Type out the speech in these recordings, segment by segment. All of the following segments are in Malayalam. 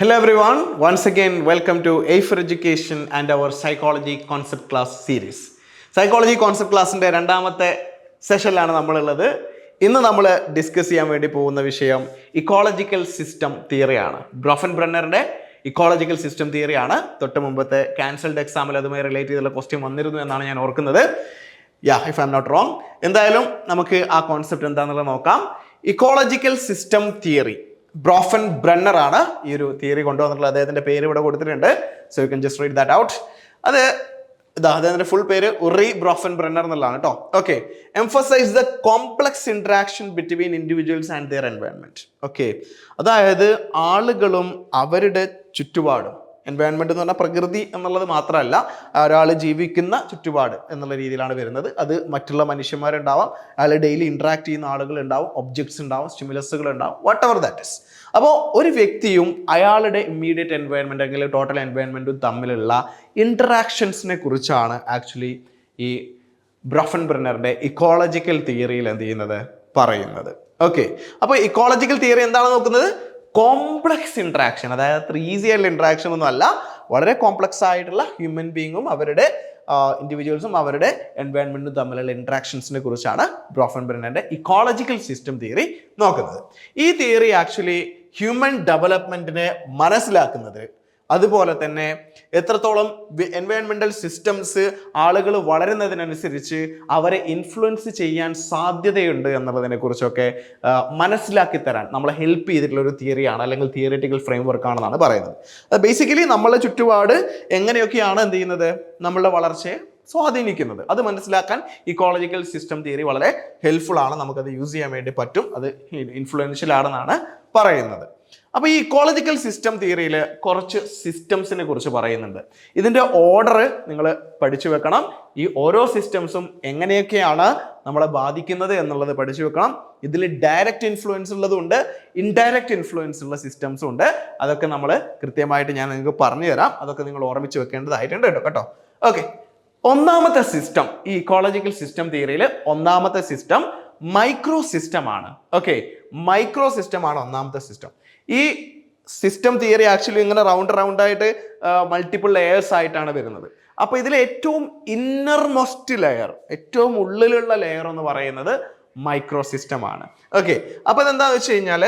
Hello everyone, once again welcome to A for Education and our Psychology Concept Class series. Psychology concept ക്ലാസ്സിന്റെ രണ്ടാമത്തെ സെഷനിലാണ് നമ്മളുള്ളത്. ഇന്ന് നമ്മൾ ഡിസ്കസ് ചെയ്യാൻ വേണ്ടി പോകുന്ന വിഷയം ഇക്കോളജിക്കൽ സിസ്റ്റം തിയറിയാണ് ബ്രോഫൻ ബ്രണ്ണറിന്റെ ഇക്കോളജിക്കൽ സിസ്റ്റം തിയറിയാണ് തൊട്ട് മുമ്പത്തെ ക്യാൻസൽഡ് എക്സാമിൽ അതുമായി റിലേറ്റ് ചെയ്തുള്ള ക്വസ്റ്റ്യൻ വന്നിരുന്നു എന്നാണ് ഞാൻ ഓർക്കുന്നത്. Yeah if I'm not wrong എന്തായാലും നമുക്ക് ആ കോൺസെപ്റ്റ് എന്താണെന്നുള്ളത് നോക്കാം. Ecological system theory Bronfenbrenner ആണ് ഈ ഒരു തിയറി കൊണ്ടുവന്നിട്ടുള്ളത്. അദ്ദേഹത്തിന്റെ പേര് ഇവിടെ കൊടുത്തിട്ടുണ്ട്. So you can just read that out അത് ഇതാ അദ്ദേഹത്തിന്റെ ഫുൾ പേര് ഉറി ബ്രോഫൻ ബ്രണ്ണർ എന്നുള്ളതാണ് കേട്ടോ okay emphasise the complex interaction between individuals and their environment okay അതായത് ആളുകളും അവരുടെ ചുറ്റുപാടും എൻവയൺമെന്റ് എന്ന് പറഞ്ഞാൽ പ്രകൃതി എന്നുള്ളത് മാത്രമല്ല ഒരാൾ ജീവിക്കുന്ന ചുറ്റുപാട് എന്നുള്ള രീതിയിലാണ് വരുന്നത്. അത് മറ്റുള്ള മനുഷ്യന്മാരുണ്ടാവാം അയാൾ ഡെയിലി ഇൻട്രാക്ട് ചെയ്യുന്ന ആളുകൾ ഉണ്ടാവും ഒബ്ജക്ട്സ് ഉണ്ടാവും സ്റ്റിമുലസുകൾ ഉണ്ടാവും വാട്ട് എവർ ദാറ്റ് ഇസ് അപ്പോൾ ഒരു വ്യക്തിയും അയാളുടെ ഇമ്മീഡിയറ്റ് എൻവയോൺമെന്റ് അല്ലെങ്കിൽ ടോട്ടൽ എൻവയോൺമെന്റും തമ്മിലുള്ള ഇൻട്രാക്ഷൻസിനെ കുറിച്ചാണ് ആക്ച്വലി ഈ ബ്രഫൻ ബ്രിനറിന്റെ ഇക്കോളജിക്കൽ തിയറിയിൽ എന്ത് ചെയ്യുന്നത്? പറയുന്നത്. ഓക്കെ അപ്പോൾ ഇക്കോളജിക്കൽ തിയറി എന്താണ് നോക്കുന്നത്? കോംപ്ലക്സ് ഇൻട്രാക്ഷൻ അതായത് അത്ര ഈസി ആയിട്ടുള്ള ഇൻട്രാക്ഷൻ ഒന്നും അല്ല വളരെ കോംപ്ലക്സ് ആയിട്ടുള്ള ഹ്യൂമൻ ബീങ്ങും അവരുടെ ഇൻഡിവിജ്വൽസും അവരുടെ എൻവയൺമെന്റും തമ്മിലുള്ള ഇൻട്രാക്ഷൻസിനെ കുറിച്ചാണ് ബ്രോഫൻ ബ്രണ്ണന്റെ ഇക്കോളജിക്കൽ സിസ്റ്റം തിയറി നോക്കുന്നത്. ഈ തിയറി ആക്ച്വലി ഹ്യൂമൻ ഡെവലപ്മെന്റിനെ മനസ്സിലാക്കുന്നത് അതുപോലെ തന്നെ എത്രത്തോളം എൻവയോൺമെന്റൽ സിസ്റ്റംസ് ആളുകൾ വളരുന്നതിനനുസരിച്ച് അവരെ ഇൻഫ്ലുവൻസ് ചെയ്യാൻ സാധ്യതയുണ്ട് എന്നുള്ളതിനെ കുറിച്ചൊക്കെ മനസ്സിലാക്കി തരാൻ നമ്മളെ ഹെൽപ്പ് ചെയ്തിട്ടുള്ള ഒരു തിയറിയാണ് അല്ലെങ്കിൽ തിയറിറ്റിക്കൽ ഫ്രെയിം വർക്ക് ആണെന്നാണ് പറയുന്നത്. അത് ബേസിക്കലി നമ്മളെ ചുറ്റുപാട് എങ്ങനെയൊക്കെയാണ് എന്ത് ചെയ്യുന്നത്? നമ്മളുടെ വളർച്ചയെ സ്വാധീനിക്കുന്നത്. അത് മനസ്സിലാക്കാൻ ഇക്കോളജിക്കൽ സിസ്റ്റം തിയറി വളരെ ഹെൽപ്ഫുൾ ആണ്. നമുക്കത് യൂസ് ചെയ്യാൻ വേണ്ടി പറ്റും. അത് ഇൻഫ്ലുവൻഷ്യൽ ആണെന്നാണ് പറയുന്നത്. അപ്പോൾ ഈ ഇക്കോളജിക്കൽ സിസ്റ്റം തിയറിയിൽ കുറച്ച് സിസ്റ്റംസിനെ കുറിച്ച് പറയുന്നുണ്ട്. ഇതിന്റെ ഓർഡർ നിങ്ങൾ പഠിച്ചു വെക്കണം. ഈ ഓരോ സിസ്റ്റംസും എങ്ങനെയൊക്കെയാണ് നമ്മളെ ബാധിക്കുന്നത് എന്നുള്ളത് പഠിച്ചു വെക്കണം. ഇതിൽ ഡയറക്റ്റ് ഇൻഫ്ലുവൻസ് ഉള്ളതുണ്ട് ഇൻഡയറക്റ്റ് ഇൻഫ്ലുവൻസ് ഉള്ള സിസ്റ്റംസും ഉണ്ട്. അതൊക്കെ നമ്മൾ കൃത്യമായിട്ട് ഞാൻ നിങ്ങൾക്ക് പറഞ്ഞു തരാം. അതൊക്കെ നിങ്ങൾ ഓർമ്മിച്ച് വെക്കേണ്ടതായിട്ടുണ്ട് കേട്ടോ കേട്ടോ. ഓക്കെ ഒന്നാമത്തെ സിസ്റ്റം ഈ ഇക്കോളജിക്കൽ സിസ്റ്റം തിയറിയിൽ ഒന്നാമത്തെ സിസ്റ്റം മൈക്രോ സിസ്റ്റം ആണ്. ഓക്കെ മൈക്രോ സിസ്റ്റം ആണ് ഒന്നാമത്തെ സിസ്റ്റം ഈ സിസ്റ്റം തിയറി ആക്ച്വലി ഇങ്ങനെ റൗണ്ട് റൗണ്ട് ആയിട്ട് മൾട്ടിപ്പിൾ ലെയേഴ്സ് ആയിട്ടാണ് വരുന്നത്. അപ്പോൾ ഇതിൽ ഏറ്റവും ഇന്നർ മോസ്റ്റ് ലെയർ ഏറ്റവും ഉള്ളിലുള്ള ലെയർ എന്ന് പറയുന്നത് മൈക്രോ സിസ്റ്റം ആണ്. ഓക്കെ അപ്പോൾ ഇതെന്താണെന്ന് വെച്ച് കഴിഞ്ഞാൽ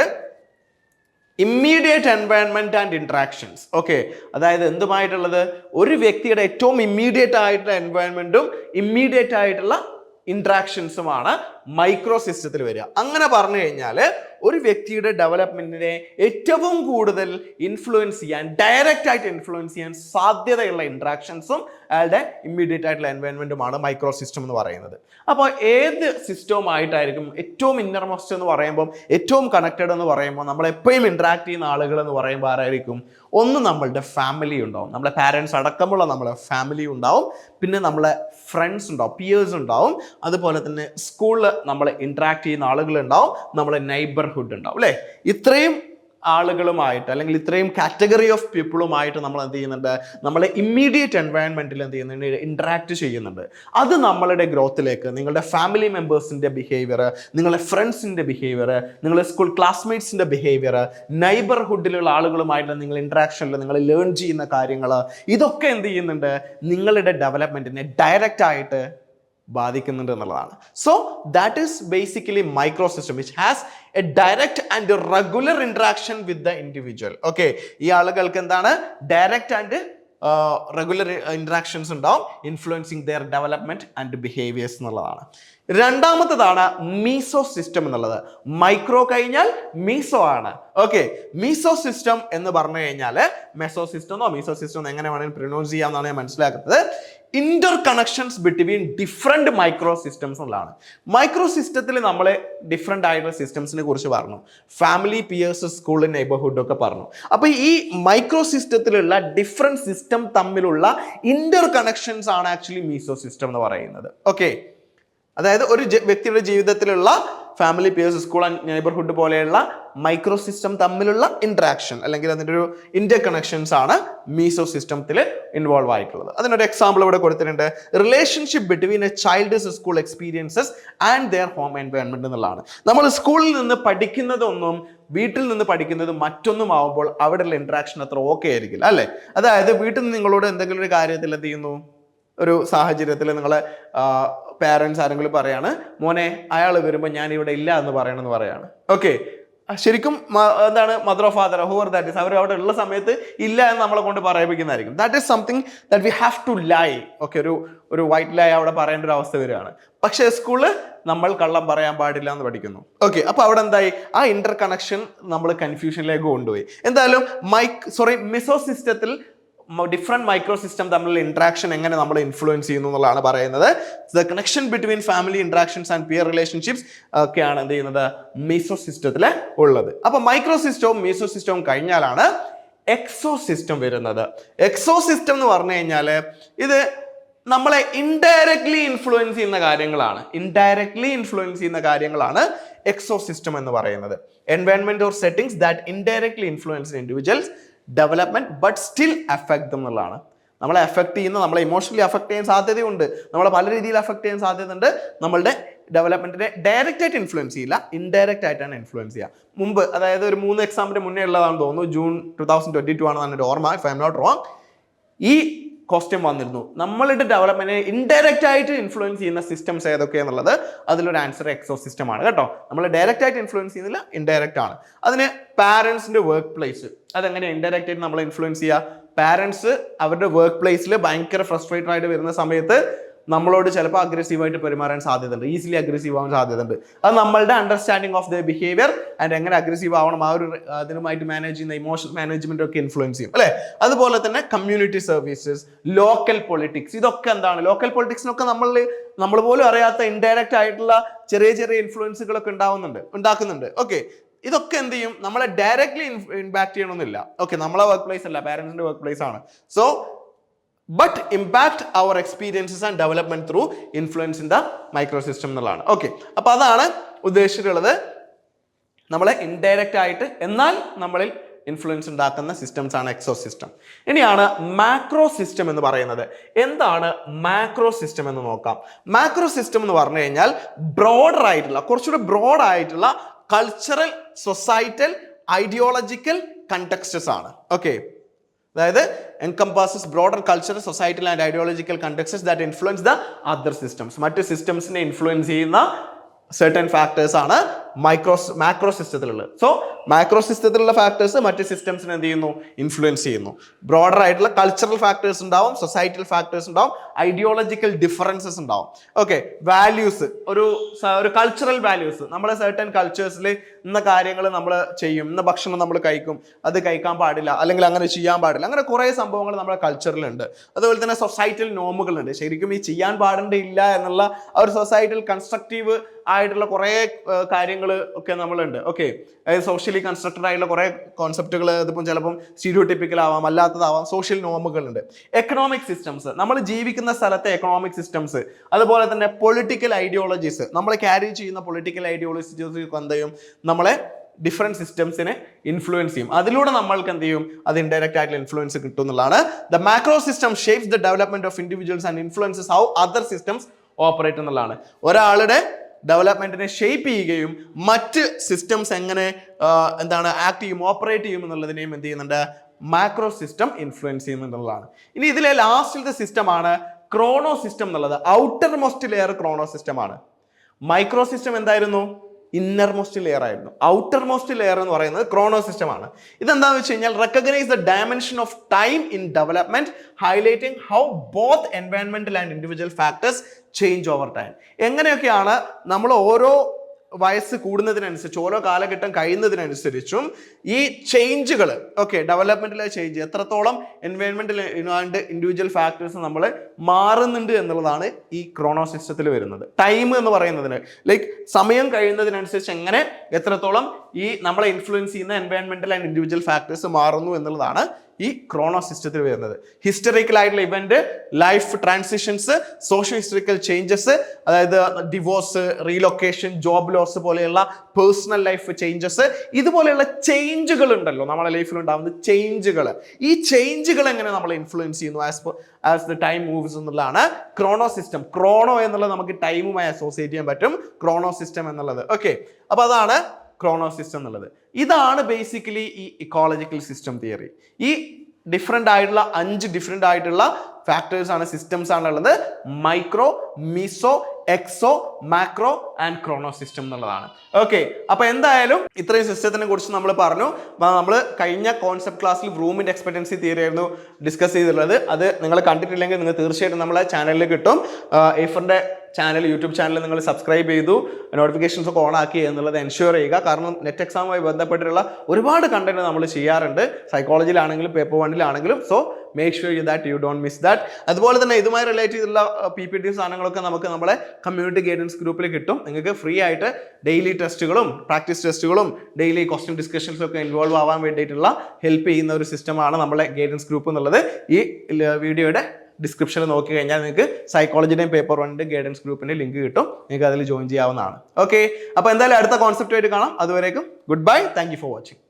immediate environment and interactions okay അതായത് എന്തുമായിട്ടുള്ളത്? ഒരു വ്യക്തിയുടെ ഏറ്റവും ഇമ്മീഡിയറ്റ് ആയിട്ടുള്ള എൻവയൺമെന്റും ഇമ്മീഡിയറ്റ് ആയിട്ടുള്ള ഇൻട്രാക്ഷൻസുമാണ് മൈക്രോ സിസ്റ്റത്തിൽ വരിക. അങ്ങനെ പറഞ്ഞു കഴിഞ്ഞാൽ ഒരു വ്യക്തിയുടെ ഡെവലപ്മെന്റിനെ ഏറ്റവും കൂടുതൽ ഇൻഫ്ലുവൻസ് ചെയ്യാൻ ഡയറക്റ്റ് ആയിട്ട് ഇൻഫ്ലുവൻസ് ചെയ്യാൻ സാധ്യതയുള്ള ഇൻട്രാക്ഷൻസും അയാളുടെ ഇമ്മീഡിയറ്റ് ആയിട്ടുള്ള എൻവയൺമെന്റുമാണ് മൈക്രോ സിസ്റ്റം എന്ന് പറയുന്നത്. അപ്പോൾ ഏത് സിസ്റ്റവുമായിട്ടായിരിക്കും ഏറ്റവും ഇന്നർമോസ്റ്റ് എന്ന് പറയുമ്പോൾ ഏറ്റവും കണക്റ്റഡ് എന്ന് പറയുമ്പോൾ നമ്മൾ എപ്പോഴും ഇൻട്രാക്ട് ചെയ്യുന്ന ആളുകൾ എന്ന് പറയുമ്പോൾ ആരായിരിക്കും? ഒന്ന് നമ്മളുടെ ഫാമിലി ഉണ്ടാവും. നമ്മുടെ പാരൻസ് അടക്കമുള്ള നമ്മളെ ഫാമിലി ഉണ്ടാവും. പിന്നെ നമ്മളെ ഫ്രണ്ട്സ് ഉണ്ടാവും പിയേഴ്സ് ഉണ്ടാവും. അതുപോലെ തന്നെ സ്കൂളിൽ നമ്മൾ ഇൻട്രാക്ട് ചെയ്യുന്ന ആളുകൾ ഉണ്ടാവും നമ്മളെ നൈബർഹുഡ് ഉണ്ടാവും അല്ലേ? ഇത്രയും ആളുകളുമായിട്ട് അല്ലെങ്കിൽ ഇത്രയും കാറ്റഗറി ഓഫ് പീപ്പിളുമായിട്ട് നമ്മൾ എന്ത് ചെയ്യുന്നുണ്ട്? നമ്മളെ ഇമ്മീഡിയറ്റ് എൻവയൺമെന്റിൽ എന്ത് ചെയ്യുന്നുണ്ട്? ഇൻട്രാക്ട് ചെയ്യുന്നുണ്ട്. അത് നമ്മളുടെ ഗ്രോത്തിലേക്ക് നിങ്ങളുടെ ഫാമിലി മെമ്പേഴ്സിന്റെ ബിഹേവിയർ നിങ്ങളുടെ ഫ്രണ്ട്സിന്റെ ബിഹേവിയർ നിങ്ങളുടെ സ്കൂൾ ക്ലാസ്മേറ്റ്സിന്റെ ബിഹേവിയർ നൈബർഹുഡിലുള്ള ആളുകളുമായിട്ട് നിങ്ങൾ ഇൻട്രാക്ഷനിൽ നിങ്ങൾ ലേൺ ചെയ്യുന്ന കാര്യങ്ങൾ ഇതൊക്കെ എന്ത് ചെയ്യുന്നുണ്ട്? നിങ്ങളുടെ ഡെവലപ്മെന്റിനെ ഡയറക്റ്റ് ആയിട്ട് ബാധിക്കുന്നുണ്ട് എന്നുള്ളതാണ്. So that is basically micro system which has a direct and regular interaction with the individual okay ഈ ആളുകൾക്ക് എന്താണ്? ഡയറക്റ്റ് ആൻഡ് റെഗുലർ ഇൻട്രാക്ഷൻസ് ഉണ്ടാവും influencing their development and behaviours എന്നുള്ളതാണ്. രണ്ടാമത്തതാണ് മീസോ സിസ്റ്റം എന്നുള്ളത്. മൈക്രോ കഴിഞ്ഞാൽ മീസോ ആണ്. ഓക്കെ മീസോ സിസ്റ്റം എന്ന് പറഞ്ഞു കഴിഞ്ഞാൽ മെസോ സിസ്റ്റം എന്നോ മീസോ സിസ്റ്റം എങ്ങനെ വേണമെങ്കിൽ പ്രൊനൗൺസ് ചെയ്യാമെന്നാണ് ഞാൻ മനസ്സിലാക്കുന്നത്. Interconnections between different micro systems എന്നുള്ളതാണ്. മൈക്രോ സിസ്റ്റത്തിൽ നമ്മൾ ഡിഫറെന്റ് ആയിട്ടുള്ള സിസ്റ്റംസിനെ കുറിച്ച് പറഞ്ഞു. ഫാമിലി പിയേഴ്സ് സ്കൂൾ നെയ്ബർഹുഡ് ഒക്കെ പറഞ്ഞു. അപ്പോൾ ഈ മൈക്രോ സിസ്റ്റത്തിലുള്ള ഡിഫറെന്റ് സിസ്റ്റം തമ്മിലുള്ള ഇന്റർ കണക്ഷൻസ് ആണ് ആക്ച്വലി മീസോ സിസ്റ്റം എന്ന് പറയുന്നത്. ഓക്കെ അതായത് ഒരു വ്യക്തിയുടെ ജീവിതത്തിലുള്ള ഫാമിലി പിയേഴ്സ് സ്കൂൾ ആൻഡ് പോലെയുള്ള മൈക്രോ സിസ്റ്റം തമ്മിലുള്ള ഇന്ററാക്ഷൻ അല്ലെങ്കിൽ അതിന്റെ ഒരു ഇന്റർ കണക്ഷൻസ് ആണ് മീസോ സിസ്റ്റത്തിൽ ഇൻവോൾവ് ആയിട്ടുള്ളത്. അതിനൊരു എക്സാമ്പിൾ ഇവിടെ കൊടുത്തിട്ടുണ്ട്. Relationship between a child school experiences and their home environment എന്നുള്ളതാണ്. നമ്മൾ സ്കൂളിൽ നിന്ന് പഠിക്കുന്നതൊന്നും വീട്ടിൽ നിന്ന് പഠിക്കുന്നത് മറ്റൊന്നും ആവുമ്പോൾ അവിടെയുള്ള ഇന്ററാക്ഷൻ അത്ര ഓക്കെ ആയിരിക്കില്ല അല്ലേ? അതായത് വീട്ടിൽ നിന്ന് നിങ്ങളോട് എന്തെങ്കിലും ഒരു കാര്യത്തിൽ എന്ത് ചെയ്യുന്നു? ഒരു സാഹചര്യത്തിൽ നിങ്ങളെ പാരൻസ് ആരെങ്കിലും പറയാണ് മോനെ അയാൾ വരുമ്പോൾ ഞാൻ ഇവിടെ ഇല്ല എന്ന് പറയണമെന്ന് പറയാണ്. ഓക്കെ ശരിക്കും എന്താണ് mother of father or that is അവർ അവിടെ ഉള്ള സമയത്ത് ഇല്ല എന്ന് നമ്മളെ കൊണ്ട് പറയിപ്പിക്കുന്നതായിരിക്കും. That is something that we have to lie okay ഒരു ഒരു വൈറ്റ് ലൈ അവിടെ പറയേണ്ട ഒരു അവസ്ഥ വരികയാണ്. പക്ഷേ സ്കൂളിൽ നമ്മൾ കള്ളം പറയാൻ പാടില്ല എന്ന് പഠിക്കുന്നു. ഓക്കെ അപ്പൊ അവിടെ എന്തായി? ആ ഇന്റർ കണക്ഷൻ നമ്മൾ കൺഫ്യൂഷനിലേക്ക് കൊണ്ടുപോയി. എന്തായാലും മൈക്ക് സോറി മിസോ സിസ്റ്റത്തിൽ ഡിഫറെന്റ് മൈക്രോ സിസ്റ്റം തമ്മിലുള്ള ഇൻട്രാക്ഷൻ എങ്ങനെ നമ്മൾ ഇൻഫ്ലുവൻസ് ചെയ്യുന്നു എന്നുള്ളതാണ് പറയുന്നത്. The connection between family interactions and peer relationships ഒക്കെയാണ് എന്ത് ചെയ്യുന്നത്? മീസോ സിസ്റ്റത്തിൽ ഉള്ളത്. അപ്പോൾ മൈക്രോ സിസ്റ്റവും മീസോ സിസ്റ്റവും കഴിഞ്ഞാലാണ് എക്സോ സിസ്റ്റം വരുന്നത്. എക്സോ സിസ്റ്റം എന്ന് പറഞ്ഞു കഴിഞ്ഞാൽ ഇത് നമ്മളെ ഇൻഡയറക്ട്ലി ഇൻഫ്ലുവൻസ് ചെയ്യുന്ന കാര്യങ്ങളാണ്. ഇൻഡയറക്ട്ലി ഇൻഫ്ലുവൻസ് ചെയ്യുന്ന കാര്യങ്ങളാണ് എക്സോ സിസ്റ്റം എന്ന് പറയുന്നത്. Environment or settings that indirectly influence individuals development but still effect എന്നുള്ളതാണ്. നമ്മളെ അഫക്ട് ചെയ്യുന്ന നമ്മളെ ഇമോഷണലി എഫക്ട് ചെയ്യാൻ സാധ്യതയുണ്ട്. നമ്മളെ പല രീതിയിൽ എഫക്ട് ചെയ്യാൻ സാധ്യതയുണ്ട്. നമ്മളുടെ ഡെവലപ്മെന്റിനെ ഡയറക്റ്റ് ആയിട്ട് ഇൻഫ്ലുവൻസ് ചെയ്യില്ല ഇൻഡയറക്റ്റ് ആയിട്ടാണ് ഇൻഫ്ലുവൻസ് ചെയ്യുക. മുമ്പ് അതായത് ഒരു മൂന്ന് എക്സാമ്പിന്റെ മുന്നേ ഉള്ളതാണെന്ന് തോന്നുന്നു June two thousand twenty two ആണെന്നാണ് എന്റെ ഓർമ്മ if I'm not wrong ഈ ക്വസ്റ്റ്യൻ വന്നിരുന്നു. നമ്മളുടെ ഡെവലപ്മെന്റിനെ ഇൻഡയറക്റ്റ് ആയിട്ട് ഇൻഫ്ലുവൻസ് ചെയ്യുന്ന സിസ്റ്റംസ് ഏതൊക്കെയാന്നുള്ളത് അതിലൊരു ആൻസർ എക്സോ സിസ്റ്റം ആണ് കേട്ടോ. നമ്മൾ ഡയറക്റ്റ് ആയിട്ട് ഇൻഫ്ലുവൻസ് ചെയ്യുന്നില്ല ഇൻഡയറക്റ്റ് ആണ്. അതിന് പാരൻസിന്റെ വർക്ക് പ്ലേസ് അതെങ്ങനെ ഇൻഡയറക്റ്റ് ആയിട്ട് നമ്മൾ ഇൻഫ്ലുവൻസ് ചെയ്യുക? പാരൻസ് അവരുടെ വർക്ക് പ്ലേസിൽ ഭയങ്കര ഫ്രസ്ട്രേറ്റഡ് ആയിട്ട് വരുന്ന സമയത്ത് നമ്മളോട് ചിലപ്പോൾ അഗ്രസീവായിട്ട് പെരുമാറാൻ സാധ്യതയുണ്ട്. ഈസിലി അഗ്രസീവ് ആവാൻ സാധ്യതയുണ്ട്. അത് നമ്മളുടെ understanding of the behaviour and എങ്ങനെ അഗ്രസീവ് ആവണം ആ ഒരു അതിനുമായിട്ട് മാനേജ് ചെയ്യുന്ന ഇമോഷൻ മാനേജ്മെന്റ് ഒക്കെ ഇൻഫ്ലുവൻസ് ചെയ്യും അല്ലേ? അതുപോലെ തന്നെ കമ്മ്യൂണിറ്റി സർവീസസ് ലോക്കൽ പൊളിറ്റിക്സ് ഇതൊക്കെ എന്താണ്? ലോക്കൽ പൊളിറ്റിക്സിനൊക്കെ നമ്മൾ നമ്മൾ പോലും അറിയാത്ത ഇൻഡയറക്റ്റ് ആയിട്ടുള്ള ചെറിയ ചെറിയ ഇൻഫ്ലുവൻസുകളൊക്കെ ഉണ്ടാവുന്നുണ്ട് ഉണ്ടാക്കുന്നുണ്ട്. ഓക്കെ ഇതൊക്കെ എന്ത് ചെയ്യും? നമ്മളെ ഡയറക്ട്ലി ഇമ്പാക്ട് ചെയ്യണമെന്നില്ല ഓക്കെ നമ്മളെ വർക്ക് പ്ലേസ് അല്ല പാരന്റ്സിന്റെ വർക്ക് പ്ലേസ് ആണ്. So but impact our experiences and development through influence in the micro system എന്നുള്ളതാണ്. ഓക്കെ അപ്പൊ അതാണ് ഉദ്ദേശിച്ചിട്ടുള്ളത്. നമ്മളെ ഇൻഡയറക്റ്റ് ആയിട്ട് എന്നാൽ നമ്മളിൽ ഇൻഫ്ലുവൻസ് ഉണ്ടാക്കുന്ന സിസ്റ്റംസ് ആണ് എക്സോ സിസ്റ്റം ഇനിയാണ് മാക്രോ സിസ്റ്റം എന്ന് പറയുന്നത്. എന്താണ് മാക്രോ സിസ്റ്റം എന്ന് നോക്കാം. മാക്രോ സിസ്റ്റം എന്ന് പറഞ്ഞു കഴിഞ്ഞാൽ ബ്രോഡർ ആയിട്ടുള്ള കുറച്ചുകൂടി ബ്രോഡ് ആയിട്ടുള്ള കൾച്ചറൽ സൊസൈറ്റൽ ഐഡിയോളജിക്കൽ കണ്ടക്സ്റ്റസ് ആണ്. ഓക്കെ അതായത് encompasses broader culture societal and ideological contexts that influence the other systems മറ്റ് സിസ്റ്റംസിനെ ഇൻഫ്ലുവൻസ് ചെയ്യുന്ന സെർട്ടൻ ഫാക്ടേഴ്സ് ആണ് മൈക്രോ മാക്രോ സിസ്റ്റത്തിലുള്ളത് സോ മാക്രോ സിസ്റ്റത്തിലുള്ള ഫാക്ടേഴ്സ് മറ്റ് സിസ്റ്റംസിനെ എന്ത് ചെയ്യുന്നു? ഇൻഫ്ലുവൻസ് ചെയ്യുന്നു. ബ്രോഡർ ആയിട്ടുള്ള കൾച്ചറൽ ഫാക്ടേഴ്സ് ഉണ്ടാവും സൊസൈറ്റൽ ഫാക്ടേഴ്സ് ഉണ്ടാവും ഐഡിയോളജിക്കൽ ഡിഫറൻസസ് ഉണ്ടാവും. ഓക്കെ വാല്യൂസ് ഒരു ഒരു കൾച്ചറൽ വാല്യൂസ് നമ്മുടെ സെർട്ടൻ കൾച്ചേഴ്സിൽ ഇന്ന കാര്യങ്ങൾ നമ്മൾ ചെയ്യും ഇന്ന ഭക്ഷണം നമ്മൾ കഴിക്കും അത് കഴിക്കാൻ പാടില്ല അല്ലെങ്കിൽ അങ്ങനെ ചെയ്യാൻ പാടില്ല. അങ്ങനെ കുറേ സംഭവങ്ങൾ നമ്മുടെ കൾച്ചറിലുണ്ട് അതുപോലെ തന്നെ സൊസൈറ്റൽ നോമുകളുണ്ട് ശരിക്കും ഈ ചെയ്യാൻ പാടേണ്ടില്ല എന്നുള്ള ആ ഒരു സൊസൈറ്റൽ കൺസ്ട്രക്റ്റീവ് ആയിട്ടുള്ള കുറേ കാര്യങ്ങൾ ഒക്കെ നമ്മളുണ്ട്. ഓക്കെ അതായത് സോഷ്യലി കൺസ്ട്രക്റ്റഡ് ആയിട്ടുള്ള കുറേ കോൺസെപ്റ്റുകൾ ഇതിപ്പം ചിലപ്പം സ്റ്റീരിയോടിപ്പിക്കൽ ആവാം അല്ലാത്തതാവാം സോഷ്യൽ നോമുകളുണ്ട് എക്കണോമിക് സിസ്റ്റംസ് നമ്മൾ ജീവിക്കുന്ന സ്ഥലത്തെ എക്കണോമിക് സിസ്റ്റംസ് അതുപോലെ തന്നെ പൊളിറ്റിക്കൽ ഐഡിയോളജീസ് നമ്മൾ ക്യാരി ചെയ്യുന്ന പൊളിറ്റിക്കൽ ഐഡിയോളജീസ് എന്ത് ചെയ്യും? നമ്മളെ ഡിഫറെന്റ് സിസ്റ്റംസിനെ ഇൻഫ്ലുവൻസ് ചെയ്യും. അതിലൂടെ നമ്മൾക്ക് എന്ത് ചെയ്യും? അത് ഇൻഡയറക്റ്റ് ആയിട്ടുള്ള ഇൻഫ്ലുവൻസ് കിട്ടും എന്നുള്ളതാണ്. The macro system shapes the development of individuals and influences how other systems operate എന്നുള്ളതാണ്. ഒരാളുടെ ഡെവലപ്മെന്റിനെ ഷേപ്പ് ചെയ്യുകയും മറ്റ് സിസ്റ്റംസ് എങ്ങനെ എന്താണ് ആക്ട് ചെയ്യും ഓപ്പറേറ്റ് ചെയ്യും എന്നുള്ളതിനെയും എന്ത് ചെയ്യുന്നുണ്ട്? മാക്രോ സിസ്റ്റം ഇൻഫ്ലുവൻസ് ചെയ്യുന്നുള്ളതാണ് ഇനി ഇതിലെ ലാസ്റ്റിലത്തെ സിസ്റ്റമാണ് ക്രോണോ സിസ്റ്റം എന്നുള്ളത്. ഔട്ടർ മോസ്റ്റ് ലെയർ ക്രോണോ സിസ്റ്റമാണ്. മൈക്രോ സിസ്റ്റം എന്തായിരുന്നു? ഇന്നർ മോസ്റ്റ് ലെയർ ആയിരുന്നു. ഔട്ടർ മോസ്റ്റ് ലെയർ എന്ന് പറയുന്നത് ക്രോണോ സിസ്റ്റം ആണ്. ഇതെന്താണെന്ന് വെച്ച് കഴിഞ്ഞാൽ recognise the dimension of time in development highlighting how both എൻവയൺമെന്റൽ and individual factors change over time എങ്ങനെയൊക്കെയാണ് നമ്മൾ ഓരോ വയസ്സ് കൂടുന്നതിനനുസരിച്ച് ഓരോ കാലഘട്ടം കഴിയുന്നതിനനുസരിച്ചും ഈ ചേഞ്ചുകൾ ഓക്കെ ഡെവലപ്മെന്റിലെ ചേഞ്ച് എത്രത്തോളം എൻവയോൺമെന്റൽ ആൻഡ് ഇൻഡിവിജ്വൽ ഫാക്ടേഴ്സ് നമ്മൾ മാറുന്നുണ്ട് എന്നുള്ളതാണ് ഈ ക്രോണോ സിസ്റ്റത്തിൽ വരുന്നത്. ടൈം എന്ന് പറയുന്നതിന് ലൈക്ക് സമയം കഴിയുന്നതിനനുസരിച്ച് എങ്ങനെ എത്രത്തോളം ഈ നമ്മളെ ഇൻഫ്ലുവൻസ് ചെയ്യുന്ന എൻവയോൺമെന്റൽ ആൻഡ് ഇൻഡിവിജ്വൽ ഫാക്ടേഴ്സ് മാറുന്നു എന്നുള്ളതാണ് ഈ ക്രോണോ സിസ്റ്റത്തിൽ വരുന്നത്. ഹിസ്റ്ററിക്കൽ ആയിട്ടുള്ള event life transitions socio historical changes അതായത് ഡിവോഴ്സ് റീലൊക്കേഷൻ ജോബ് ലോസ് പോലെയുള്ള പേഴ്സണൽ ലൈഫ് ചേഞ്ചസ് ഇതുപോലെയുള്ള ചേഞ്ചുകൾ ഉണ്ടല്ലോ നമ്മുടെ ലൈഫിൽ ഉണ്ടാകുന്ന ചേഞ്ചുകൾ ഈ ചേഞ്ചുകൾ എങ്ങനെ നമ്മളെ ഇൻഫ്ലുവൻസ് ചെയ്യുന്നു? As as the time moves എന്നുള്ളതാണ് ക്രോണോ സിസ്റ്റം ക്രോണോ എന്നുള്ളത് നമുക്ക് ടൈമുമായി അസോസിയേറ്റ് ചെയ്യാൻ പറ്റും. ക്രോണോ സിസ്റ്റം എന്നുള്ളത്. ഓക്കെ അപ്പൊ അതാണ് ക്രോണോ സിസ്റ്റം എന്നുള്ളത്. ഇതാണ് ബേസിക്കലി ഈ ഇക്കോളജിക്കൽ സിസ്റ്റം തിയറി ഈ ഡിഫറെന്റ് ആയിട്ടുള്ള അഞ്ച് ഡിഫറെന്റ് ആയിട്ടുള്ള ഫാക്ടേഴ്സ് ആണ് സിസ്റ്റംസ് ആണുള്ളത് micro meso exo macro and chrono system എന്നുള്ളതാണ്. ഓക്കെ അപ്പൊ എന്തായാലും ഇത്രയും സിസ്റ്റത്തിനെ കുറിച്ച് നമ്മൾ പറഞ്ഞു. നമ്മൾ കഴിഞ്ഞ കോൺസെപ്റ്റ് ക്ലാസ്സിൽ റൂമിന്റെ എക്സ്പെക്ടൻസി തിയറി ആയിരുന്നു ഡിസ്കസ് ചെയ്തിട്ടുള്ളത്. അത് നിങ്ങൾ കണ്ടിട്ടില്ലെങ്കിൽ നിങ്ങൾ തീർച്ചയായിട്ടും നമ്മളെ ചാനലിൽ കിട്ടും. എഫറിന്റെ ചാനൽ യൂട്യൂബ് ചാനൽ നിങ്ങൾ സബ്സ്ക്രൈബ് ചെയ്തു നോട്ടിഫിക്കേഷൻസ് ഒക്കെ ഓൺ ആക്കി എന്നുള്ളത് എൻഷുർ ചെയ്യുക. കാരണം നെറ്റ് എക്സാമുമായി ബന്ധപ്പെട്ടിട്ടുള്ള ഒരുപാട് കണ്ടന്റ് നമ്മൾ ചെയ്യാറുണ്ട്. സൈക്കോളജിയിലാണെങ്കിലും paper വണ്ണിലാണെങ്കിലും so make sure you that you don't miss that അതുപോലെ തന്നെ ഇതുമായി റിലേറ്റ് ചെയ്തുള്ള പി പി ടി സാധനങ്ങളൊക്കെ നമുക്ക് നമ്മുടെ കമ്മ്യൂണിറ്റി ഗൈഡൻസ് ഗ്രൂപ്പിൽ കിട്ടും. നിങ്ങൾക്ക് ഫ്രീ ആയിട്ട് ഡെയിലി ടെസ്റ്റുകളും പ്രാക്ടീസ് ടെസ്റ്റുകളും ഡെയിലി ക്വസ്റ്റ്യൻ ഡിസ്കഷൻസും ഒക്കെ ഇൻവോൾവ് ആവാൻ വേണ്ടിയിട്ടുള്ള ഹെൽപ്പ് ചെയ്യുന്ന ഒരു സിസ്റ്റമാണ് നമ്മുടെ ഗൈഡൻസ് ഗ്രൂപ്പ് എന്നുള്ളത്. ഈ വീഡിയോയുടെ ഡിസ്ക്രിപ്ഷനിൽ നോക്കി കഴിഞ്ഞാൽ നിങ്ങൾക്ക് സൈക്കോളജിയുടെയും പേപ്പർ വണ്ണിന്റെ ഗൈഡൻസ് ഗ്രൂപ്പിന്റെ ലിങ്ക് കിട്ടും. നിങ്ങൾക്ക് അതിൽ ജോയിൻ ചെയ്യാവുന്നതാണ്. ഓക്കെ അപ്പോൾ എന്തായാലും അടുത്ത കോൺസെപ്റ്റ് ആയിട്ട് കാണാം. അതുവരേക്കും good bye thank for watching